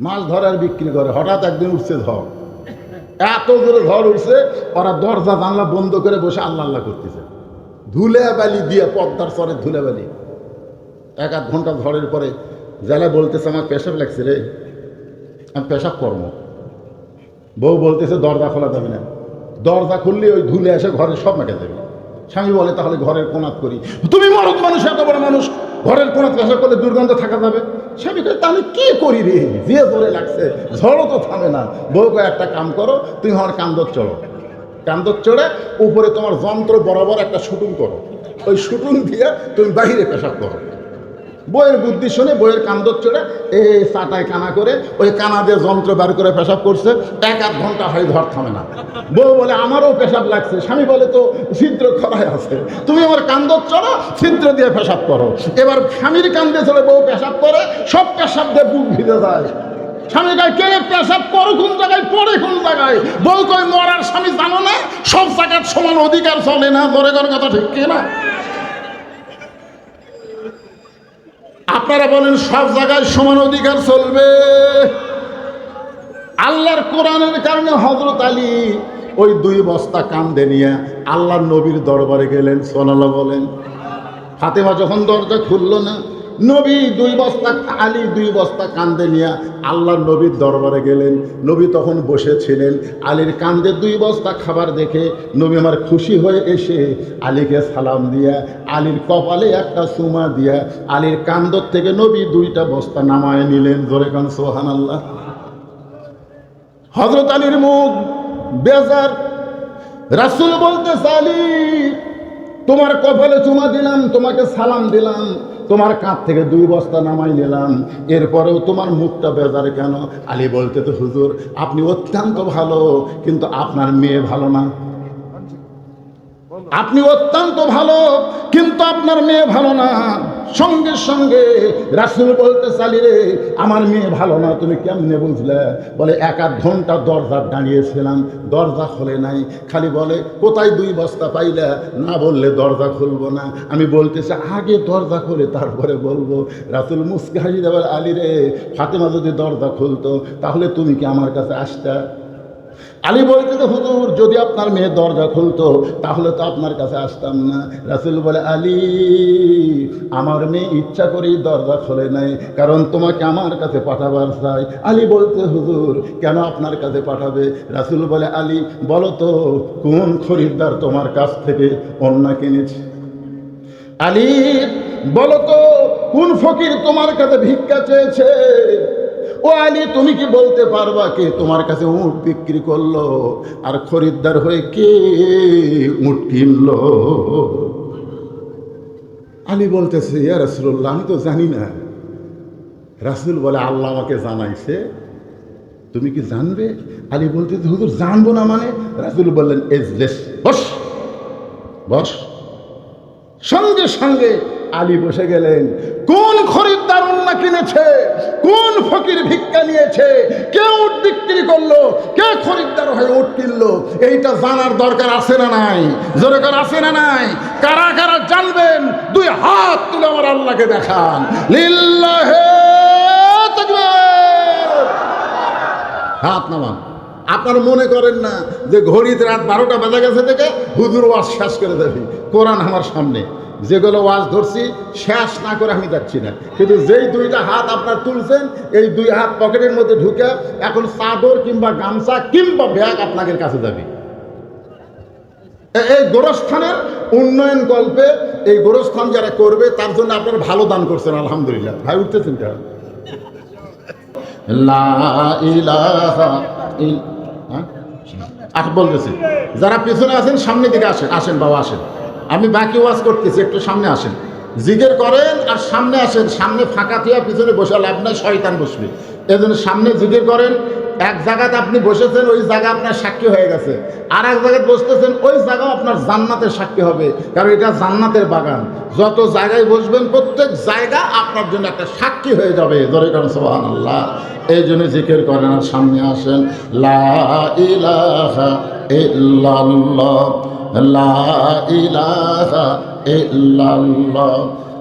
মাছ ধরার বিক্রি করে, হঠাৎ একদিন উঠছে ঝড় এত জোরে ঝড় উঠছে, ওরা দরজা, জানলা বন্ধ করে বসে আল্লাহ আল্লাহ করতেছে। ধুলে বালি দিয়ে পদ্মার সরে ধুলে বালি এক আধ ঘণ্টা ঝড়ের পরে জেলা বলতেছে, আমার পেশাব লাগছে রে। আমি পেশাব কর্ম। বউ বলতেছে, দরজা খোলা যাবে না। দরজা খুললে ওই ধুলে এসে ঘরে সব মেটে দেবে। স্বামী বলে, তাহলে ঘরের কোনাত করি। তুমি মরদ মানুষ, এত বড় মানুষ। ঘরের কোনাত পেশাব করলে দুর্গন্ধ থাকা যাবে। স্বামী কয় আমি কি করি রে? যে জোরে লাগছে। ঝড়ও তো থামে না। বউ একটা কাম করো তুমি আমার কান্দর চড়ো। কান্দর চড়ে উপরে তোমার যন্ত্র বরাবর একটা শুটুং করো। ওই শুটুং দিয়ে তুমি বাহিরে পেশাব করো। বইয়ের বুদ্ধি শুনে বইয়ের কান্দর চড়ে এই চাটায় কানা করে, ওই কানা দিয়ে যন্ত্র বার করে পেশাব করছে, এক আধ ঘণ্টা হয় ধর থামে না। বউ বলে, আমারও পেশাব লাগছে। স্বামী বলে, তো ছিদ্র করাই আছে। তুমি আমার কান্দর চড়ো, ছিদ্র দিয়ে পেশাব করো। এবার স্বামীর কান্দে চলে, বউ পেশাব করে, সব পেশাব দিয়ে বুক ভিজে যায়। স্বামী কয়, কে পেশাব করো কোন জায়গায়? পড়ে কোন জায়গায়? বউ কয়, মরার স্বামী জানো না, সব জায়গার সমান অধিকার চলে না। ধরে করার কথা ঠিক কি না? আপনারা বলেন সব জায়গায় সমান অধিকার চলবে। আল্লাহর কোরআনের কারণে হজরত আলী ওই দুই বস্তা কান্দে নিয়ে আল্লাহর নবীর দরবারে গেলেন, সোনালা বলেন। ফাতেমা যখন দরজা খুললো না নবী দুই বস্তা আলী দুই বস্তা কান্দে নিয়ে আল্লাহর নবীর দরবারে গেলেন। নবী তখন বসেছিলেন। আলীর কান্দে দুই বস্তা খাবার দেখে নবী আমার খুশি হয়ে এসে আলীকে সালাম দিয়া, আলীর কপালে একটা সুমা দিয়া, আলীর কান্দর থেকে নবী দুইটা বস্তা নামায় নিলেন। জোরে কান সোহান আল্লাহ হজরত আলীর মুখ বেজার। রাসুল বলতে আলী তোমার কপালে চুমা দিলাম তোমাকে সালাম দিলাম তোমার কাঁধ থেকে দুই বস্তা নামাই নিলাম। এরপরেও তোমার মুখটা বেজার কেন? আলী বলতে তো হুজুর আপনি অত্যন্ত ভালো কিন্তু আপনার মেয়ে ভালো না। আপনি অত্যন্ত ভালো কিন্তু আপনার মেয়ে ভালো না। সঙ্গে সঙ্গে রাসুল বলতে চালি রে, আমার মেয়ে ভালো না, তুমি কেমনে বুঝলে? বলে, এক আধ ঘণ্টা দরজা দাঁড়িয়েছিলাম, দরজা খোলে নাই। খালি বলে, কোথায় দুই বস্তা পাইলে? না বললে, দরজা খুলবো না। আমি বলতেছি, আগে দরজা খুলে, তারপরে বলব। রাসুল মুসকে হাসি দেবার আলী রে, ফাতেমা যদি দরজা খুলতো, তাহলে তুমি কি আমার কাছে আসতা? আলী তো হুজুর, যদি আপনার মেয়ে দরজা খুলতো, তাহলে তো আপনার কাছে আসতাম না। রাসুল বলে, আলী, আমার মেয়ে ইচ্ছা করেই দরজা খোলে নাই, কারণ তোমাকে আমার কাছে পাঠাবার চাই। আলী বলতে, হুজুর, কেন আপনার কাছে পাঠাবে? রাসুল বলে, আলী, বলো তো, কোন খরিদ্দার তোমার কাছ থেকে অন্যা কিনেছে? আলী, বলো তো, কোন ফকির তোমার কাছে ভিক্ষা চেয়েছে? ও আলী, তুমি কি বলতে পারবা কে? তোমার কাছে উঁট বিক্রি করল, আর খরিদ্দার হয়ে কে উঁট কিনলো? আলী বলতেছে, ইয়া রাসুল্লাহ আমি তো জানি না। রাসুল বলে, আল্লাহ আমাকে জানাইছে। তুমি কি জানবে? আলী বলতে হুজুর, জানব না মানে? রাসুল বললেন, এজলেস, বস। বস। সঙ্গে সঙ্গে আলী বসে গেলেন। কোন খরিদ্দার উন্না কিনেছে? কোন ফকির ভিক্ষা নিয়েছে? কে উট বিক্রি করল? কে খরিদ্দার হয়ে উট কিনলো? এইটা জানার দরকার আছে না নাই? জোরে করে আছে না নাই? কারা কারা জানবেন? দুই হাত তুলে আমার আল্লাহকে দেখান। হাত নামান। আপনারা মনে করেন না যে ঘড়িতে রাত বারোটা বাজা গেছে থেকে হুজুর ওয়াজ শেষ করে দেবে। কোরআন আমার সামনে। যেগুলো ওয়াজ ধরছি, শেষ না করে আমি যাচ্ছি না। কিন্তু যেই দুইটা হাত আপনার তুলছেন, এই দুই হাত পকেটের মধ্যে ঢুকে এখন চাদর কিংবা গামছা কিংবা ব্যাগ আপনাদের কাছে যাবে। এই গোরস্থানের উন্নয়ন গল্পে এই গোরস্থান যারা করবে, তার জন্য আপনারা ভালো দান করছেন, আলহামদুলিল্লাহ। ভাই, উঠতেছেন হ্যাঁ? বলতেছি। যারা পিছনে আছেন, সামনে দিকে আসেন আসেন বাবা, আসেন। আমি বাকি ওয়াজ করতেছি, একটু সামনে আসেন। জিগের করেন আর সামনে আসেন, সামনে ফাঁকা থেকে পিছনে বসে লাভ নাই, শয়তান বসবে। এজন্য সামনে জিগের করেন এক জায়গাতে আপনি বসেছেন, ওই জায়গা আপনার সাক্ষী হয়ে গেছে। আর এক জায়গায় বসতেছেন, ওই জায়গাও আপনার জান্নাতের সাক্ষী হবে, কারণ এটা জান্নাতের বাগান। যত জায়গায় বসবেন, প্রত্যেক জায়গা আপনার জন্য একটা সাক্ষী হয়ে যাবে। ধরে কারণ সোহান আল্লাহ এই জন্য জিকির করেন আর সামনে আসেন। লা ইলাহা ইল্লাল্লাহ। লা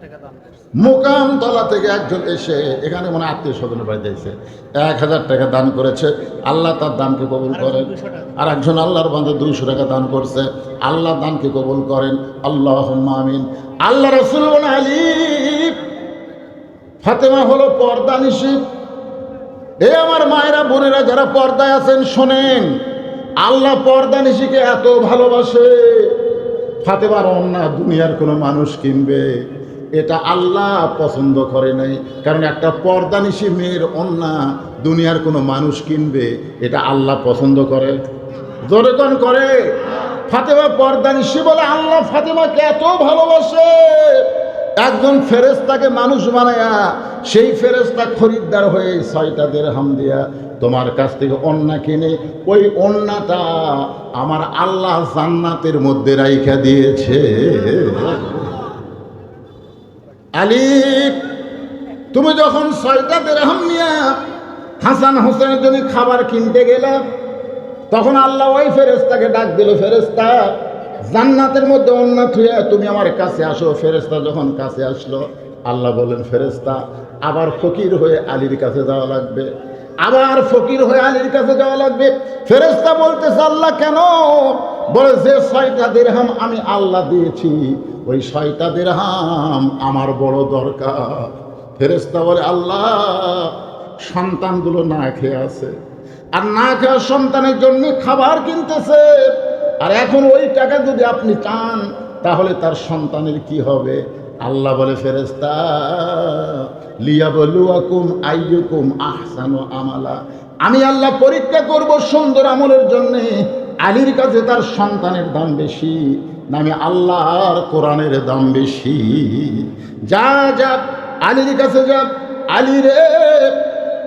টাকা দান মোকামতলা থেকে একজন এসে এখানে মনে আত্মীয় স্বজনের বাড়িতে এসে এক হাজার টাকা দান করেছে। আল্লাহ তার দানকে কবুল করেন। আর একজন আল্লাহর বান্ধব দুইশো টাকা দান করছে। আল্লাহ দানকে কবুল করেন। আল্লাহ আমিন। আল্লাহ রসুল আলী ফাতেমা হলো পর্দা নিশি এ আমার মায়েরা, বোনেরা যারা পর্দায় আছেন, শোনেন। আল্লাহ পর্দা নিশিকে এত ভালোবাসে। ফাতেমার অন্যা দুনিয়ার কোনো মানুষ কিনবে। এটা আল্লাহ পছন্দ করে নাই। কারণ একটা পর্দা নিশি মেয়ের অন্যা, দুনিয়ার কোনো মানুষ কিনবে, এটা আল্লাহ পছন্দ করে। জোরেকন করে? ফাতেমা পর্দা নিশি বলে আল্লাহ ফাতেমাকে এত ভালোবাসে। একজন ফেরেস্তাকে মানুষ বানায়া, সেই ফেরেস্তা খরিদ্দার হয়ে ছয়টা দেড়হাম দিয়া তোমার কাছ থেকে অন্যা কিনে, ওই অন্যটা আমার আল্লাহ জান্নাতের মধ্যে রাইখা দিয়েছে। আলী, তুমি যখন ছয়টা দেড়হাম নিয়া হাসান হোসেনের জন্য খাবার কিনতে গেলে, তখন আল্লাহ ওই ফেরেস্তাকে ডাক দিল ফেরেস্তা জান্নাতের মধ্যে অন্য থুয়ে তুমি আমার কাছে আসো ফেরেস্তা যখন কাছে আসলো, আল্লাহ বলেন ফেরেস্তা আবার ফকির হয়ে আলীর কাছে যাওয়া লাগবে। আবার ফকির হয়ে আলীর কাছে যাওয়া লাগবে। ফেরেস্তা বলতেছে, আল্লাহ, কেন? বলে, যে ছয়টা দেড়হাম আমি আল্লাহ দিয়েছি, ওই ছয়টা দেড়হাম আমার বড় দরকার। ফেরেস্তা বলে, আল্লাহ, সন্তানগুলো না খেয়ে আছে। আর না খাওয়া সন্তানের জন্য খাবার কিনতেছে। আর এখন ওই টাকা যদি আপনি চান, তাহলে তার সন্তানের কি হবে? আল্লাহ বলে ফেরেস্তা লিয়া বলুয়াকুম আইয়ুকুম আহসানু আমালা। আমি আল্লাহ পরীক্ষা করব সুন্দর আমলের জন্য। আলীর কাছে তার সন্তানের দাম বেশি নামে আল্লাহর কোরআনের দাম বেশি। যা যা, আলীর কাছে যা, আলী রে,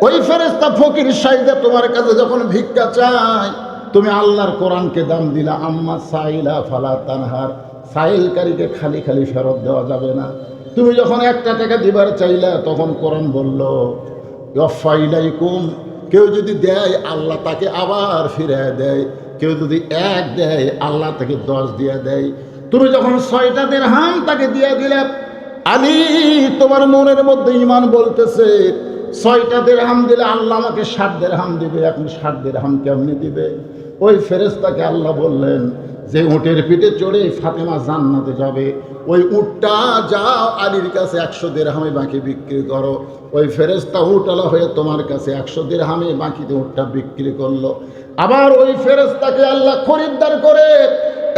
ওই ফেরেস্তা ফকির সাইদা তোমার কাছে যখন ভিক্ষা চায় তুমি আল্লাহর কোরআনকে দাম দিলা, আম্মা সাইলা ফালা তানহার। সাইলকারীকে খালি খালি ফেরত দেওয়া যাবে না। তুমি যখন একটা টাকা দিবার চাইলা, তখন কোরআন বলল ইলাইকুম কেউ যদি দেয়, আল্লাহ তাকে আবার ফিরে দেয়। কেউ যদি এক দেয়, আল্লাহ তাকে দশ দিয়ে দেয়। তুমি যখন ছয়টা দেড়হাম তাকে দিয়ে দিলে, আলী, তোমার মনের মধ্যে ইমান বলতেছে ছয়টা দেড়হাম দিলে আল্লাহ আমাকে ষাট দেড়হাম দিবে, এখন ষাট দেড়হাম কেমনি দিবে? ওই ফেরেস্তাকে আল্লাহ বললেন, যে উটের পিঠে চড়ে ফাতেমা জান্নাতে যাবে, ওই উটটা যাও, আলীর কাছে একশো দেড়হামে বাকি বিক্রি করো। ওই ফেরেস্তা উটলা হয়ে তোমার কাছে একশো দেড়হামে বাকিতে উটটা বিক্রি করল। আবার ওই ফেরেস্তাকে আল্লাহ খরিদ্দার করে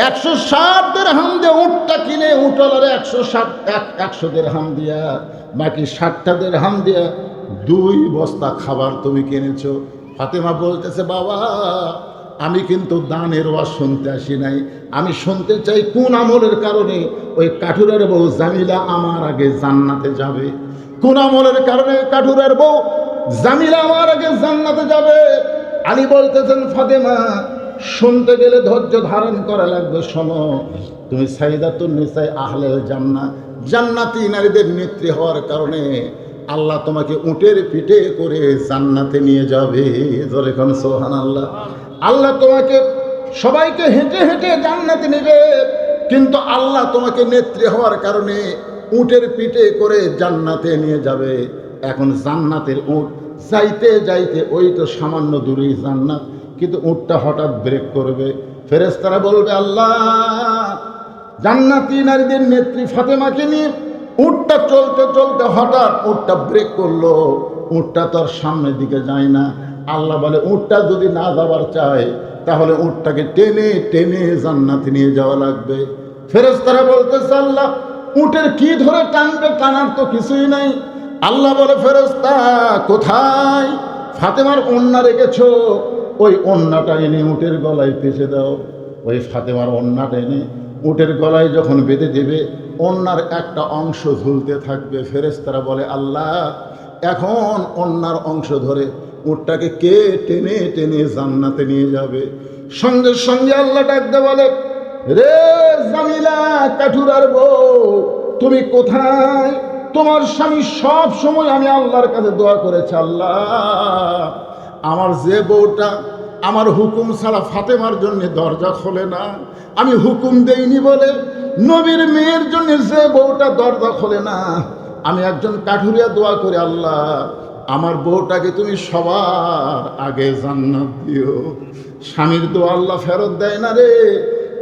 একশো ষাট দেড়হাম দিয়ে উটটা কিনে উটলারে একশো ষাট, এক, একশো দেড়হাম দিয়া, বাকি ষাটটা দেড়হাম দিয়া দুই বস্তা খাবার তুমি কিনেছো। ফাতেমা বলতেছে, বাবা, আমি কিন্তু দানের ওয়াজ শুনতে আসি নাই। আমি শুনতে চাই কোন আমলের কারণে ওই কাঠুরের বউ জামিলা আমার আগে জান্নাতে যাবে? কোন আমলের কারণে কাঠুরের বউ জামিলা আমার আগে জান্নাতে যাবে? আলী বলতেছেন, ফাতেমা, শুনতে গেলে ধৈর্য ধারণ করা লাগবে, শোনো। তুমি সাইদাতুন নিসাই আহলে জান্নাত। জান্নাতি নারীদের নেত্রী হওয়ার কারণে আল্লাহ তোমাকে উটের পিঠে করে জান্নাতে নিয়ে যাবে। যখন সোহান আল্লাহ আল্লাহ তোমাকে সবাইকে হেঁটে হেঁটে জান্নাতে নেবে। কিন্তু আল্লাহ তোমাকে নেত্রী হওয়ার কারণে উটের পিঠে করে জান্নাতে নিয়ে যাবে। এখন জান্নাতের উট যাইতে যাইতে ওই তো সামান্য দূরেই জান্নাত। কিন্তু উটটা হঠাৎ ব্রেক করবে। ফেরেস্তারা বলবে, আল্লাহ, জান্নাতি নারীদের নেত্রী ফাতেমাকে নিয়ে উটটা চলতে চলতে হঠাৎ উটটা ব্রেক করল। উটটা তোর সামনের দিকে যায় না। আল্লাহ বলে, উটটা যদি না যাবার চায়, তাহলে উটটাকে টেনে টেনে জান্নাতে নিয়ে যাওয়া লাগবে। ফেরেস্তারা বলতেছে, আল্লাহ, উটের কি ধরে টানবে টানার তো কিছুই নাই। আল্লাহ বলে ফেরেস্তা কোথায়? ফাতেমার অন্যা রেখেছ? ওই অন্যটা এনে উটের গলায় পেঁচে দাও। ওই ফাতেমার অন্যটা এনে উটের গলায় যখন বেঁধে দেবে, অন্যার একটা অংশ ঝুলতে থাকবে। ফেরেস্তারা বলে, আল্লাহ, এখন অন্যার অংশ ধরে উটটাকে কে টেনে টেনে জান্নাতে নিয়ে যাবে? সঙ্গে সঙ্গে আল্লাহ ডাকতে বলে, রে জামিলা কাঠুরার বউ, তুমি কোথায়? তোমার স্বামী সব সময় আমি আল্লাহর কাছে দোয়া করেছি, আল্লাহ। আমার যে বউটা আমার হুকুম ছাড়া ফাতেমার জন্য দরজা খোলে না। আমি হুকুম দেইনি বলে নবীর মেয়ের জন্য যে বউটা দরজা খোলে না। আমি একজন কাঠুরিয়া দোয়া করে, আল্লাহ, আমার বউটাকে তুমি সবার আগে জান্নাত দিও। স্বামীর দোয়া আল্লাহ ফেরত দেয় না রে।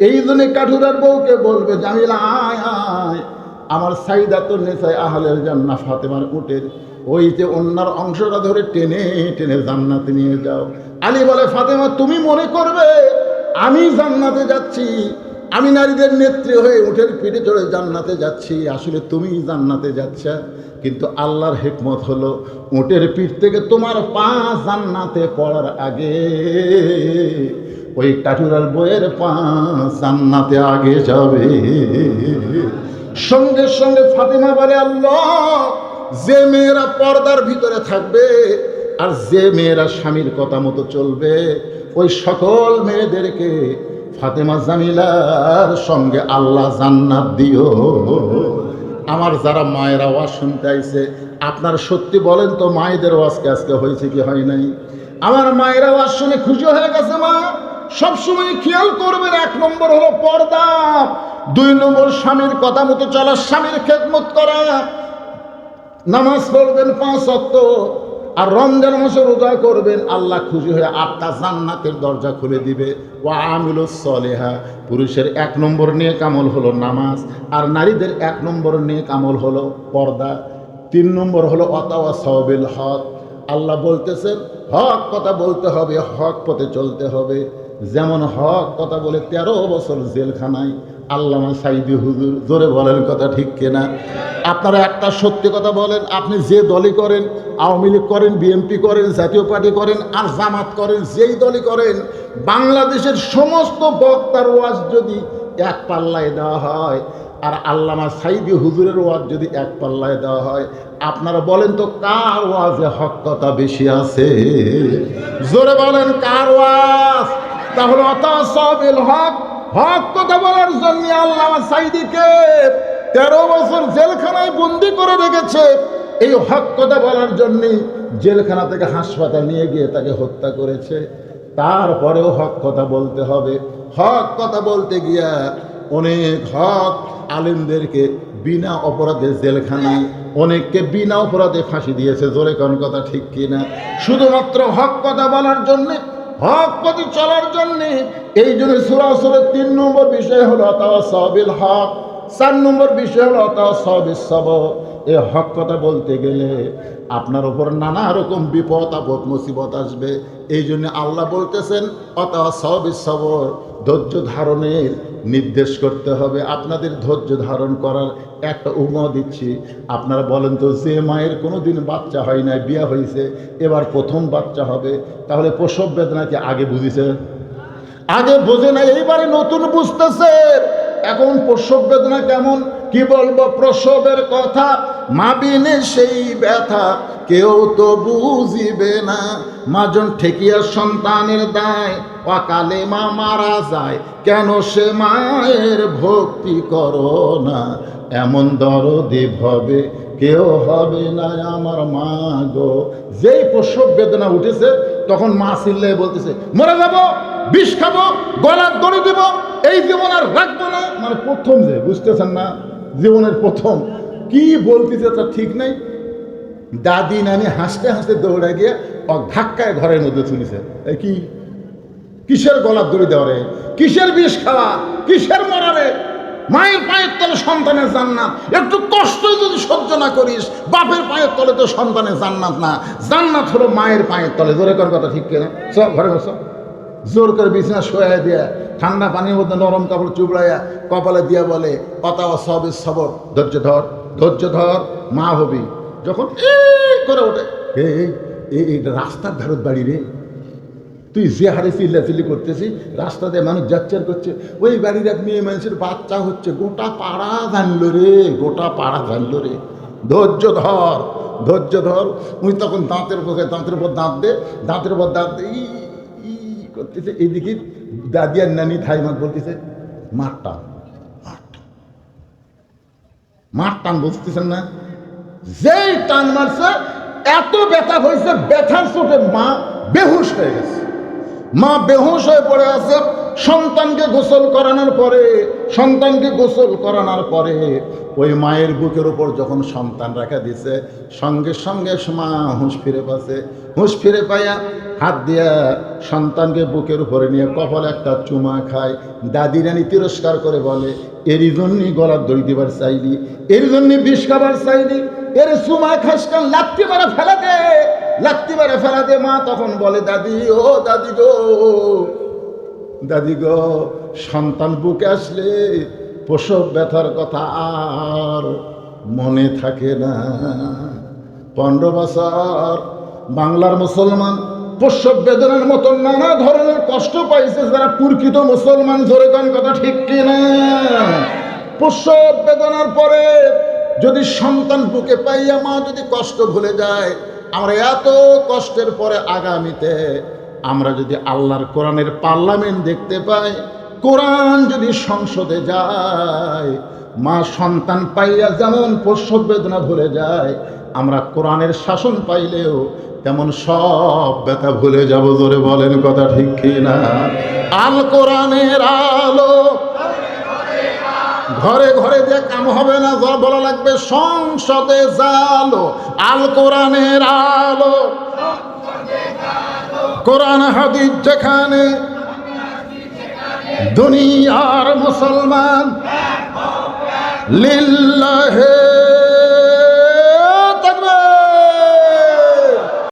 এই জন্য কাঠুরার বউকে বলবে, জামিলা, আয় আয় আমার সাইদা তো নেশায় আহলের জান্না ফাতেমার উটের ওই যে অন্যার অংশটা ধরে টেনে টেনে জান্নাতে নিয়ে যাও। আলী বলে, ফাতেমা, তুমি মনে করবে, আমি জান্নাতে যাচ্ছি। আমি নারীদের নেত্রী হয়ে উঠের পিঠে চড়ে জান্নাতে যাচ্ছি। আসলে তুমি জান্নাতে যাচ্ছ। কিন্তু আল্লাহর হেকমত হলো, উটের পিঠ থেকে তোমার পা জান্নাতে পড়ার আগে, ওই কাঠুরার বইয়ের পা জান্নাতে আগে যাবে। সঙ্গে সঙ্গে ফাতিমা বলে, আল্লাহ, যে মেয়েরা পর্দার ভিতরে থাকবে আর যে মেয়েরা স্বামীর কথা মতো চলবে, ওই সকল মেয়েদেরকে ফাতেমা জামিলার সঙ্গে আল্লাহ জান্নাত দিও। আমার যারা মায়েরা ওয়াজ শুনতে আইছে, আপনার সত্যি বলেন তো, মায়েদের ওয়াজকে আজকে হয়েছে কি হয় নাই? আমার মায়েরা ওয়াজ শুনে খুশি হয়ে গেছে মা। সবসময় খেয়াল করবেন, এক নম্বর হলো পর্দা, দুই নম্বর স্বামীর কথা মতো চলা, স্বামীর খেদমত করা। নামাজ পড়বেন পাঁচ অক্ত আর রমজান মাসে রোজা করবেন, আল্লাহ খুশি হয়ে আটটা জান্নাতের দরজা খুলে দিবে। ও আমিল সলেহা, পুরুষের এক নম্বর নিয়ে কামল হলো নামাজ, আর নারীদের এক নম্বর নিয়ে কামল হলো পর্দা। তিন নম্বর হলো অতাওয়া সহবিল হক, আল্লাহ বলতেছেন, হক কথা বলতে হবে, হক পথে চলতে হবে। যেমন হক, কথা বলে তেরো বছর জেলখানায় আল্লামা সাইদি হুজুর, জোরে বলেন কথা ঠিক কিনা? আপনারা একটা সত্যি কথা বলেন, আপনি যে দলই করেন, আওয়ামী লীগ করেন, বিএনপি করেন, জাতীয় পার্টি করেন, আর জামাত করেন, যেই দলই করেন, বাংলাদেশের সমস্ত বক্তার ওয়াজ যদি এক পাল্লায় দেওয়া হয়, আর আল্লামা সাইদি হুজুরের ওয়াজ যদি এক পাল্লায় দেওয়া হয়, আপনারা বলেন তো কার ওয়াজে হক কথা বেশি আছে? জোরে বলেন, কার ওয়াজ? তাহলে অত সবিল হক হক কথা বলার জন্য আল্লামা সাইদিকে তেরো বছর জেলখানায় বন্দি করে রেখেছে। এই হক কথা বলার জন্যে জেলখানা থেকে হাসপাতাল নিয়ে গিয়ে তাকে হত্যা করেছে। তারপরেও হক কথা বলতে হবে। হক কথা বলতে গিয়া অনেক হক আলেমদেরকে বিনা অপরাধে জেলখানায়, অনেককে বিনা অপরাধে ফাঁসি দিয়েছে। জোরে কোন কথা ঠিক কিনা? শুধুমাত্র হক কথা বলার জন্যে হক পথে চলার জন্যে এই জন্য সুরাসুরের তিন নম্বর বিষয় হলো অতাওয়া সবিল হক, চার নম্বর বিষয় হলো অতাওয়া সবিল সব এ হক কথা বলতে গেলে আপনার ওপর নানা রকম বিপদ, আপদ, মুসিবত আসবে। এই জন্য আল্লাহ বলতেছেন অতাওয়া সবিল সবর ধৈর্য ধারণের নির্দেশ করতে হবে। আপনাদের ধৈর্য ধারণ করার একটা উমা দিচ্ছি। আপনারা বলেন তো, যে মায়ের কোনো দিন বাচ্চা হয় না বিয়া হয়েছে এবার প্রথম বাচ্চা হবে। তাহলে প্রসব বেদনাকে আগে বুঝেছে? আগে বোঝে না এইবারে নতুন বুঝতেছে। এখন প্রসব বেদনা কেমন? কি বলব, প্রসবের কথা মাবিনে সেই ব্যথা কেউ তো বুঝিবে না। মাজন ঠেকিয়া সন্তানের দায়, অকালে মা মারা যায়, কেন সে মায়ের ভক্তি করো না? এমন দরদি ভবে কেউ হবে না আমার মা গো। যেই প্রসব বেদনা উঠেছে, তখন মা চিল্লে বলতেছে, মরে যাব, বিষ খাব, গলার দড়ি দেব, এই জীবন আর রাখব না। মানে প্রথম যে, বুঝতেছেন না? জীবনের প্রথম। কি বলতেছে তা ঠিক নাই। দাদি নানি হাসতে হাসতে দৌড়ে গিয়ে ও ধাক্কায় ঘরের মধ্যে এই কি? কিসের গলার দড়ি দেওয়া রে? কিসের বিষ খাওয়া? কিসের মরারে মায়ের পায়ের তলে সন্তানের জান্নাত। একটু কষ্ট যদি সহ্য না করিস, বাপের পায়ের তলে তো সন্তানের জান্নাত না। জান্নাত হলো মায়ের পায়ের তলে। জোরে কর কথা ঠিক কিনা? সব ঘরে বসো। জোর করে বিছানা শোয়া দিয়া ঠান্ডা পানির মধ্যে নরম কাপড় চুবড়াইয়া কপালে দিয়া বলে, অতাওয়া সবে সবর, ধৈর্য ধর। ধৈর্য ধর, মা হবি। যখন করে ওঠে এই রাস্তার ধারত বাড়ি রে। তুই যে হারে চিল্লাচিল্লি করতেছিস, রাস্তা দিয়ে মানুষ যাচ্ছে আর করছে, ওই বাড়ির এক মেয়ে মানুষের বাচ্চা হচ্ছে, গোটা পাড়া জানলো রে, গোটা পাড়া জানলো রে। ধৈর্য ধর ধৈর্য ধর। উনি তখন দাঁতের উপরে দাঁতের উপর দাঁত দে, দাঁতের উপর দাঁত দে, ই করতেছে। এইদিকে দাদি আর নানি ঠাইমাক বলতেছে মার টান মার টান মার টান বুঝতেছেন না? যেই টান মারছে, এত ব্যথা হয়েছে, ব্যথার চোটে মা বেহুশ হয়ে গেছে। মা বেহুশ হয়ে পড়ে আছে সন্তানকে গোসল করানোর পরে, সন্তানকে গোসল করানোর পরে ওই মায়ের বুকের উপর যখন সন্তান রাখা দিছে, সঙ্গে সঙ্গে মা হুঁশ ফিরে পাচ্ছে হুঁশ ফিরে পাইয়া হাত দিয়া সন্তানকে বুকের উপরে নিয়ে কপাল একটা চুমা খায়। দাদি রানী তিরস্কার করে বলে, এরই জন্যই গলার দড়ি দিবার চাইলি এর জন্য বিষ খাবার চাইলি, এর চুমা খাসকান লাত্তি মারা ফেলা দে, লাত্তি মারা ফেলা দে। মা তখন বলে, দাদি, ও দাদি গো দাদি গো, সন্তান বুকে আসলে প্রসব ব্যথার কথা আর মনে থাকে না। পনেরো বছর বাংলার মুসলমান, প্রসব বেদনার মতো নানা ধরনের কষ্ট পাইছে, যারা পুরকিত মুসলমান, ধরে গান কথা ঠিক কিনা? প্রসব বেদনার পরে যদি সন্তান বুকে পাইয়া মা যদি কষ্ট ভুলে যায়, আমরা এত কষ্টের পরে আগামীতে আমরা যদি আল্লাহর কোরআনের পার্লামেন্ট দেখতে পাই, কোরআন যদি সংসদে যায়, মা সন্তান পাইয়া যেমন প্রসব বেদনা ভুলে যায়, আমরা কোরআনের শাসন পাইলেও তেমন সব ব্যথা ভুলে যাব ধরে বলেন কথা ঠিক কিনা? আল কোরআনের আলো ঘরে ঘরে যে কাম হবে না বলা লাগবে সংসদে জালো। আল কোরআনের আলো কোরআন হাদিস যেখানে দুনিয়ার মুসলমান লিল্লাহে